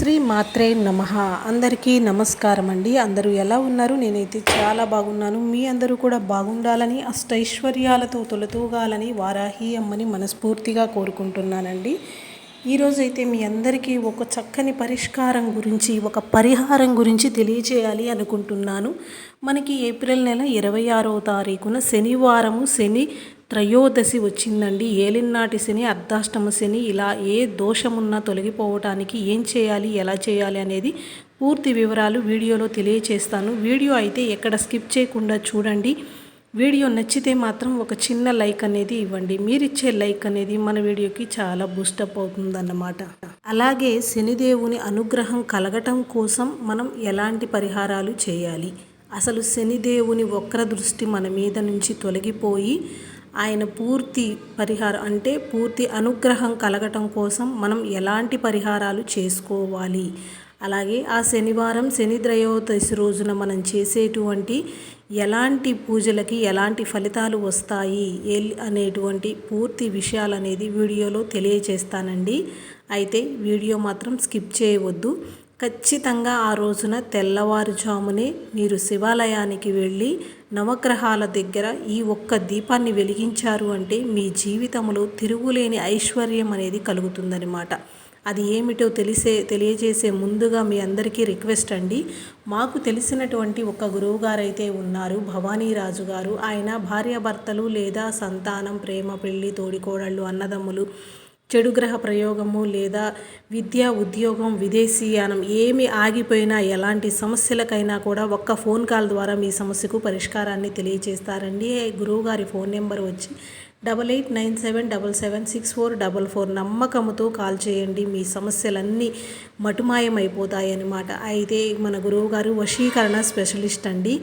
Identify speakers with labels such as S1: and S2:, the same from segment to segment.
S1: శ్రీ మాత్రే నమ. అందరికీ నమస్కారం అండి అందరూ ఎలా ఉన్నారు? నేనైతే చాలా బాగున్నాను. మీ అందరూ కూడా బాగుండాలని అష్టైశ్వర్యాలతో తొలతూగాలని వారాహి అమ్మని మనస్ఫూర్తిగా కోరుకుంటున్నానండి. ఈరోజైతే మీ అందరికీ ఒక చక్కని పరిష్కారం గురించి ఒక పరిహారం గురించి తెలియచేయాలి అనుకుంటున్నాను. మనకి ఏప్రిల్ నెల ఇరవై ఆరో తారీఖున శనివారము శని త్రయోదశి వచ్చిందండి. ఏలినాటి శని అర్ధాష్టమ శని ఇలా ఏ దోషమున్నా తొలగిపోవటానికి ఏం చేయాలి ఎలా చేయాలి అనేది పూర్తి వివరాలు వీడియోలో తెలియచేస్తాను. వీడియో అయితే ఎక్కడ స్కిప్ చేయకుండా చూడండి. వీడియో నచ్చితే మాత్రం ఒక చిన్న లైక్ అనేది ఇవ్వండి. మీరిచ్చే లైక్ అనేది మన వీడియోకి చాలా బూస్టప్ అవుతుందన్నమాట. అలాగే శనిదేవుని అనుగ్రహం కలగటం కోసం మనం ఎలాంటి పరిహారాలు చేయాలి? అసలు శనిదేవుని వక్ర దృష్టి మన మీద నుంచి తొలగిపోయి ఆయన పూర్తి పరిహారం అంటే పూర్తి అనుగ్రహం కలగటం కోసం మనం ఎలాంటి పరిహారాలు చేసుకోవాలి? అలాగే ఆ శనివారం శని త్రయోదశి రోజున మనం చేసేటువంటి ఎలాంటి పూజలకి ఎలాంటి ఫలితాలు వస్తాయి? అనేటువంటి పూర్తి విషయాలు అనేది వీడియోలో తెలియచేస్తానండి అయితే వీడియో మాత్రం స్కిప్ చేయవద్దు. ఖచ్చితంగా ఆ రోజున తెల్లవారుజామునే మీరు శివాలయానికి వెళ్ళి నవగ్రహాల దగ్గర ఈ ఒక్క దీపాన్ని వెలిగించారు అంటే మీ జీవితంలో తిరుగులేని ఐశ్వర్యం అనేది కలుగుతుందనమాట అది ఏమిటో తెలిసే తెలియజేసే ముందుగా మీ అందరికీ రిక్వెస్ట్ అండి. మాకు తెలిసినటువంటి ఒక గురువు గారైతే ఉన్నారు భవానీరాజు గారు. ఆయన భార్యాభర్తలు లేదా సంతానం ప్రేమ పెళ్ళి తోడికోడళ్ళు అన్నదమ్ములు చెడు గ్రహ ప్రయోగము లేదా విద్య ఉద్యోగం విదేశీయానం ఏమి ఆగిపోయినా ఎలాంటి సమస్యలకైనా కూడా ఒక్క ఫోన్ కాల్ ద్వారా మీ సమస్యకు పరిష్కారాన్ని తెలియజేస్తారండి. గురువుగారి ఫోన్ నెంబర్ వచ్చి double eight nine seven double seven six four double four నమ్మకంతో కాల్ చేయండి. మీ సమస్యలన్నీ మటుమాయం అయిపోతాయన్నమాట అయితే మన గురువుగారు వశీకరణ స్పెషలిస్ట్ అండి.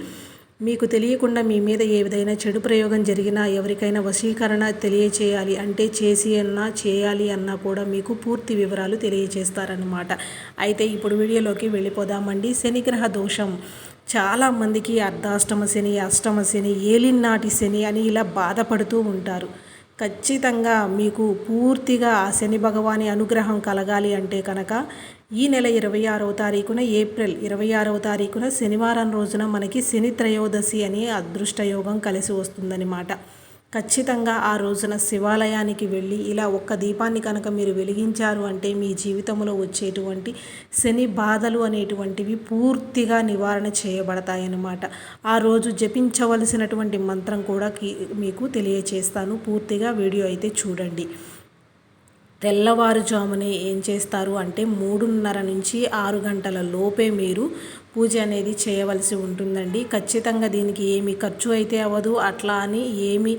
S1: మీకు తెలియకుండా మీ మీద ఏ విధమైన చెడు ప్రయోగం జరిగినా ఎవరికైనా వశీకరణ తెలియచేయాలి అంటే చేసి అన్నా చేయాలి అన్నా కూడా మీకు పూర్తి వివరాలు తెలియచేస్తారనమాట అయితే ఇప్పుడు వీడియోలోకి వెళ్ళిపోదామండి. శనిగ్రహ దోషం. చాలామందికి అర్ధాష్టమ శని అష్టమ శని ఏలినాటి శని అని ఇలా బాధపడుతూ ఉంటారు. ఖచ్చితంగా మీకు పూర్తిగా ఆ శని భగవాని అనుగ్రహం కలగాలి అంటే కనుక ఈ నెల ఇరవై ఆరవ తారీఖున ఏప్రిల్ ఇరవై ఆరవ తారీఖున శనివారం రోజున మనకి శని త్రయోదశి అనే అదృష్టయోగం కలిసి వస్తుందన్నమాట. ఖచ్చితంగా ఆ రోజున శివాలయానికి వెళ్ళి ఇలా ఒక్క దీపాన్ని కనుక మీరు వెలిగించారు అంటే మీ జీవితంలో వచ్చేటువంటి శని బాధలు అనేటువంటివి పూర్తిగా నివారణ చేయబడతాయన్నమాట. ఆ రోజు జపించవలసినటువంటి మంత్రం కూడా మీకు తెలియచేస్తాను. పూర్తిగా వీడియో అయితే చూడండి. తెల్లవారుజామునే ఏం చేస్తారు అంటే మూడున్నర నుంచి ఆరు గంటల లోపే మీరు పూజ అనేది చేయవలసి ఉంటుందండి. ఖచ్చితంగా దీనికి ఏమి ఖర్చు అయితే అవ్వదు. అట్లా అని ఏమి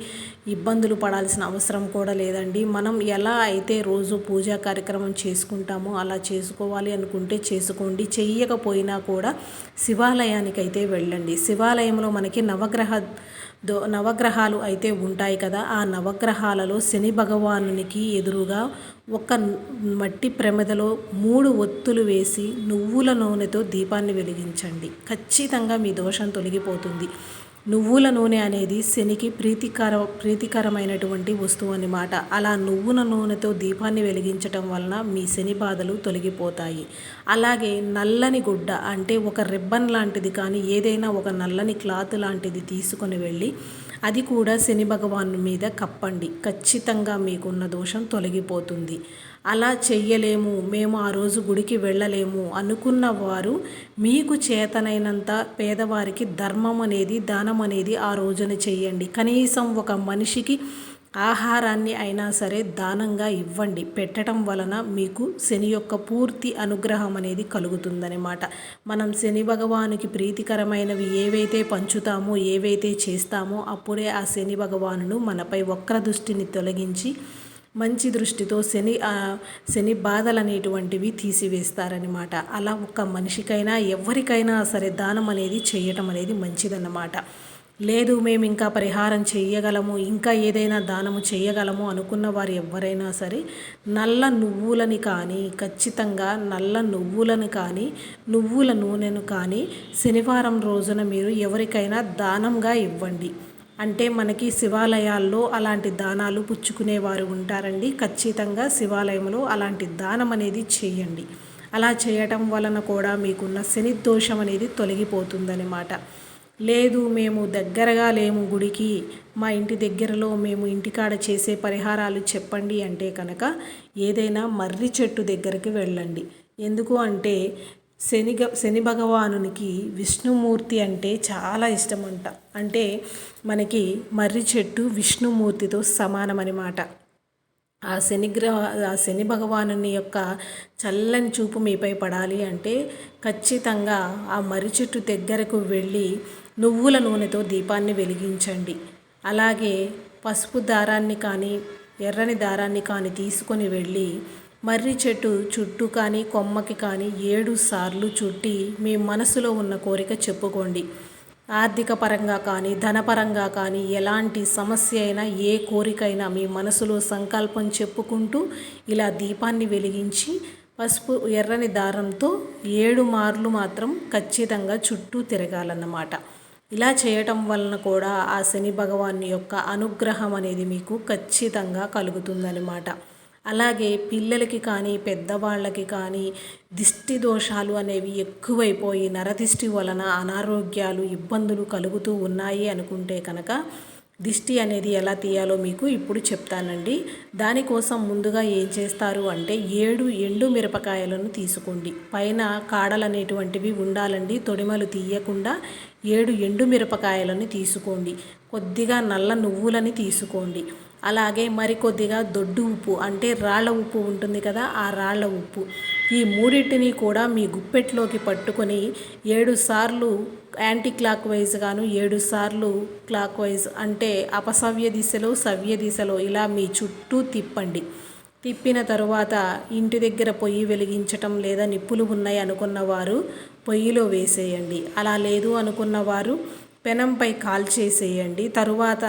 S1: ఇబ్బందులు పడాల్సిన అవసరం కూడా లేదండి. మనం ఎలా అయితే రోజు పూజా కార్యక్రమం చేసుకుంటామో అలా చేసుకోవాలి అనుకుంటే చేసుకోండి. చెయ్యకపోయినా కూడా శివాలయానికి అయితే వెళ్ళండి. శివాలయంలో మనకి నవగ్రహ దో నవగ్రహాలు అయితే ఉంటాయి కదా ఆ నవగ్రహాలలో శని భగవానునికి ఎదురుగా ఒక మట్టి ప్రమిదలో మూడు ఒత్తులు వేసి నువ్వుల నూనెతో దీపాన్ని వెలిగించండి. ఖచ్చితంగా మీ దోషం తొలగిపోతుంది. నువ్వుల నూనె అనేది శనికి ప్రీతికర ప్రీతికరమైనటువంటి వస్తువు అన్నమాట. అలా నువ్వుల నూనెతో దీపాన్ని వెలిగించటం వలన మీ శని బాధలు తొలగిపోతాయి. అలాగే నల్లని గుడ్డ అంటే ఒక రిబ్బన్ లాంటిది కానీ ఏదైనా ఒక నల్లని క్లాత్ లాంటిది తీసుకొని వెళ్ళి అది కూడా శని భగవాను మీద కప్పండి. ఖచ్చితంగా మీకున్న దోషం తొలగిపోతుంది. అలా చెయ్యలేము మేము ఆ రోజు గుడికి వెళ్ళలేము అనుకున్న వారు మీకు చేతనైనంత పేదవారికి ధర్మం అనేది దానం అనేది ఆ రోజున చెయ్యండి. కనీసం ఒక మనిషికి ఆహారాన్ని అయినా సరే దానంగా ఇవ్వండి. పెట్టడం వలన మీకు శని యొక్క పూర్తి అనుగ్రహం అనేది కలుగుతుందనమాట మనం శని భగవానుకి ప్రీతికరమైనవి ఏవైతే పంచుతామో ఏవైతే చేస్తామో అప్పుడే ఆ శని భగవానును మనపై వక్ర దృష్టిని తొలగించి మంచి దృష్టితో శని శని బాధలు అనేటువంటివి తీసివేస్తారనమాట అలా ఒక మనిషికైనా ఎవరికైనా సరే దానం అనేది చేయటం అనేది మంచిదన్నమాట. లేదు మేము ఇంకా పరిహారం చేయగలము ఇంకా ఏదైనా దానము చేయగలము అనుకున్న వారు ఎవరైనా సరే నల్ల నువ్వులని కానీ ఖచ్చితంగా నల్ల నువ్వులను కానీ నువ్వుల నూనెను కానీ శనివారం రోజున మీరు ఎవరికైనా దానంగా ఇవ్వండి. అంటే మనకి శివాలయాల్లో అలాంటి దానాలు పుచ్చుకునేవారు ఉంటారండి. ఖచ్చితంగా శివాలయంలో అలాంటి దానం అనేది చేయండి. అలా చేయటం వలన కూడా మీకున్న శని దోషం అనేది తొలగిపోతుందనమాట లేదు మేము దగ్గరగా లేము గుడికి మా ఇంటి దగ్గరలో మేము ఇంటికాడ చేసే పరిహారాలు చెప్పండి అంటే కనుక ఏదైనా మర్రి చెట్టు దగ్గరికి వెళ్ళండి. ఎందుకు అంటే శని శని భగవానునికి విష్ణుమూర్తి అంటే చాలా ఇష్టమంట. అంటే మనకి మర్రి చెట్టు విష్ణుమూర్తితో సమానమనమాట ఆ శనిగ్రహ ఆ శని భగవాను యొక్క చల్లని చూపు మీపై పడాలి అంటే ఖచ్చితంగా ఆ మర్రి చెట్టు దగ్గరకు వెళ్ళి నువ్వుల నూనెతో దీపాన్ని వెలిగించండి. అలాగే పసుపు దారాన్ని కానీ ఎర్రని దారాన్ని కానీ తీసుకొని వెళ్ళి మర్రి చెట్టు చుట్టూ కానీ కొమ్మకి కానీ ఏడు సార్లు చుట్టి మీ మనసులో ఉన్న కోరిక చెప్పుకోండి. ఆర్థిక పరంగా కానీ ధనపరంగా కానీ ఎలాంటి సమస్య అయినా ఏ కోరికైనా మీ మనసులో సంకల్పం చెప్పుకుంటూ ఇలా దీపాన్ని వెలిగించి పసుపు ఎర్రని దారంతో ఏడు మార్లు మాత్రం ఖచ్చితంగా చుట్టూ తిరగాలన్నమాట. ఇలా చేయటం వలన కూడా ఆ శని భగవాన్ యొక్క అనుగ్రహం అనేది మీకు ఖచ్చితంగా కలుగుతుందన్నమాట. అలాగే పిల్లలకి కానీ పెద్దవాళ్ళకి కానీ దిష్టి దోషాలు అనేవి ఎక్కువైపోయి నరదిష్టి వలన అనారోగ్యాలు ఇబ్బందులు కలుగుతూ ఉన్నాయి అనుకుంటే కనుక దిష్టి అనేది ఎలా తీయాలో మీకు ఇప్పుడు చెప్తానండి. దానికోసం ముందుగా ఏం చేస్తారు అంటే ఏడు ఎండు మిరపకాయలను తీసుకోండి. పైన కాడలు అనేటువంటివి ఉండాలండి. తొడిమలు తీయకుండా ఏడు ఎండు మిరపకాయలను తీసుకోండి. కొద్దిగా నల్ల నువ్వులని తీసుకోండి. అలాగే మరికొద్దిగా దొడ్డు ఉప్పు అంటే రాళ్ళ ఉప్పు ఉంటుంది కదా ఆ రాళ్ళ ఉప్పు. ఈ మూడింటిని కూడా మీ గుప్పెట్లోకి పట్టుకొని ఏడు సార్లు యాంటీ క్లాక్ వైజ్గాను ఏడు సార్లు క్లాక్ వైజ్ అంటే అపసవ్య దిశలో సవ్య దిశలో ఇలా మీ చుట్టూ తిప్పండి. తిప్పిన తరువాత ఇంటి దగ్గర పొయ్యి వెలిగించటం లేదా నిప్పులు ఉన్నాయి అనుకున్నవారు పొయ్యిలో వేసేయండి. అలా లేదు అనుకున్నవారు పెనంపై కాల్చేసేయండి. తరువాత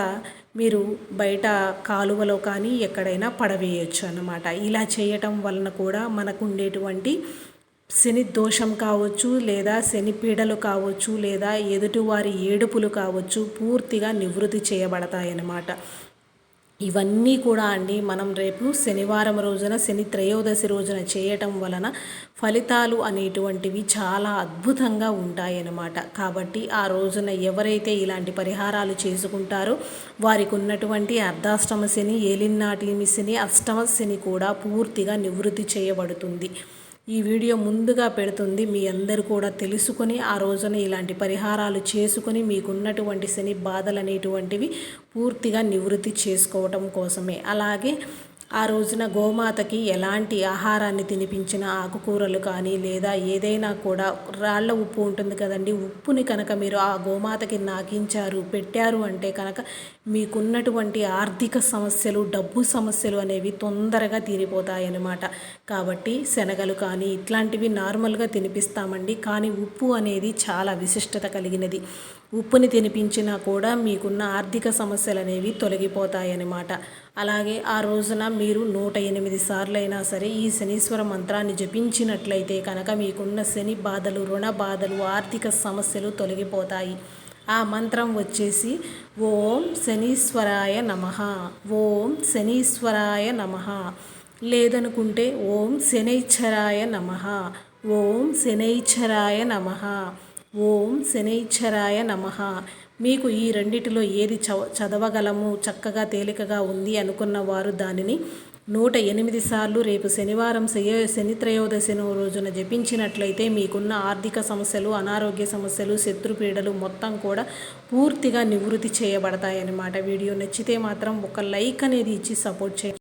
S1: మీరు బయట కాలువలో కానీ ఎక్కడైనా పడవేయచ్చు అన్నమాట. ఇలా చేయటం వలన కూడా మనకు ఉండేటువంటి శని దోషం కావచ్చు లేదా శని పీడలు కావచ్చు లేదా ఎదుటివారి ఏడుపులు కావచ్చు పూర్తిగా నివృత్తి చేయబడతాయన్నమాట. ఇవన్నీ కూడా అండి మనం రేపు శనివారం రోజున శని త్రయోదశి రోజున చేయటం వలన ఫలితాలు అనేటువంటివి చాలా అద్భుతంగా ఉంటాయన్నమాట. కాబట్టి ఆ రోజున ఎవరైతే ఇలాంటి పరిహారాలు చేసుకుంటారో వారికి ఉన్నటువంటి అర్ధాష్టమ శని ఏలినాటిమి శని అష్టమ శని కూడా పూర్తిగా నివృత్తి చేయబడుతుంది. ఈ వీడియో ముందుగా పెడుతుంది మీ అందరు కూడా తెలుసుకొని ఆ రోజున ఇలాంటి పరిహారాలు చేసుకొని మీకున్నటువంటి శని బాధలు అనేటువంటివి పూర్తిగా నివృత్తి చేసుకోవటం కోసమే. అలాగే ఆ రోజున గోమాతకి ఎలాంటి ఆహారాన్ని తినిపించిన ఆకుకూరలు కానీ లేదా ఏదైనా కూడా రాళ్ళ ఉప్పు ఉంటుంది కదండి. ఉప్పుని కనుక మీరు ఆ గోమాతకి నాకించారు పెట్టారు అంటే కనుక మీకున్నటువంటి ఆర్థిక సమస్యలు డబ్బు సమస్యలు అనేవి తొందరగా తీరిపోతాయన్నమాట. కాబట్టి శనగలు కానీ ఇట్లాంటివి నార్మల్గా తినిపిస్తామండి. కానీ ఉప్పు అనేది చాలా విశిష్టత కలిగినది. ఉప్పుని తినిపించినా కూడా మీకున్న ఆర్థిక సమస్యలు అనేవి తొలగిపోతాయన్నమాట. అలాగే ఆ రోజున మీరు నూట ఎనిమిది సార్లైనా సరే ఈ శనీశ్వర మంత్రాన్ని జపించినట్లయితే కనుక మీకున్న శని బాధలు రుణ బాధలు ఆర్థిక సమస్యలు తొలగిపోతాయి. ఆ మంత్రం వచ్చేసి ఓం శనీశ్వరాయ నమ ఓం శనీశ్వరాయ నమ. లేదనుకుంటే ఓం శనైశ్వరాయ నమ ఓం శనైశ్వరాయ నమ. ఓం శనైశ్వరాయ నమ. మీకు ఈ రెండిటిలో ఏది చవ చదవగలము చక్కగా తేలికగా ఉంది అనుకున్న వారు దానిని నూట ఎనిమిది సార్లు రేపు శనివారం శని త్రయోదశి రోజున జపించినట్లయితే మీకున్న ఆర్థిక సమస్యలు అనారోగ్య సమస్యలు శత్రుపీడలు మొత్తం కూడా పూర్తిగా నివృత్తి చేయబడతాయన్నమాట. వీడియో నచ్చితే మాత్రం ఒక లైక్ అనేది ఇచ్చి సపోర్ట్ చేయండి.